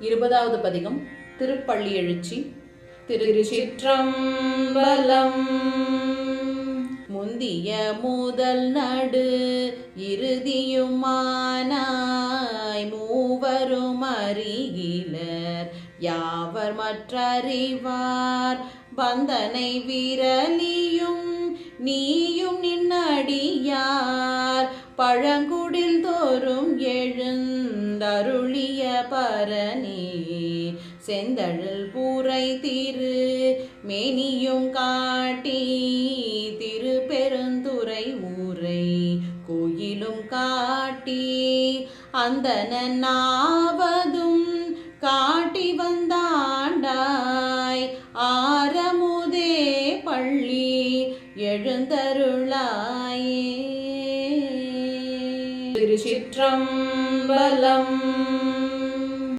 இருபதாவது பதிகம் திருப்பள்ளி எழுச்சி. திருச்சிற்றம்பலம். முந்திய முதல் நடு இறுதியுமானாய் மூவரும் அறிகிலர் யாவர் மற்றறிவார்? பந்தனை விரலியும் நீயும் நின்னடியார் பழங்குடில் தோறும் எழுந்தருளிய பரணி செந்தழல் பூரை திரு மேனியும் காட்டி திருப்பெருந்துறை ஊரை கோயிலும் காட்டி அந்த நாவதும் காட்டி வந்தாண்டாய். ஆரமுதே பள்ளி எழுந்தருளாயே. திருச்சிற்றம்பலம்.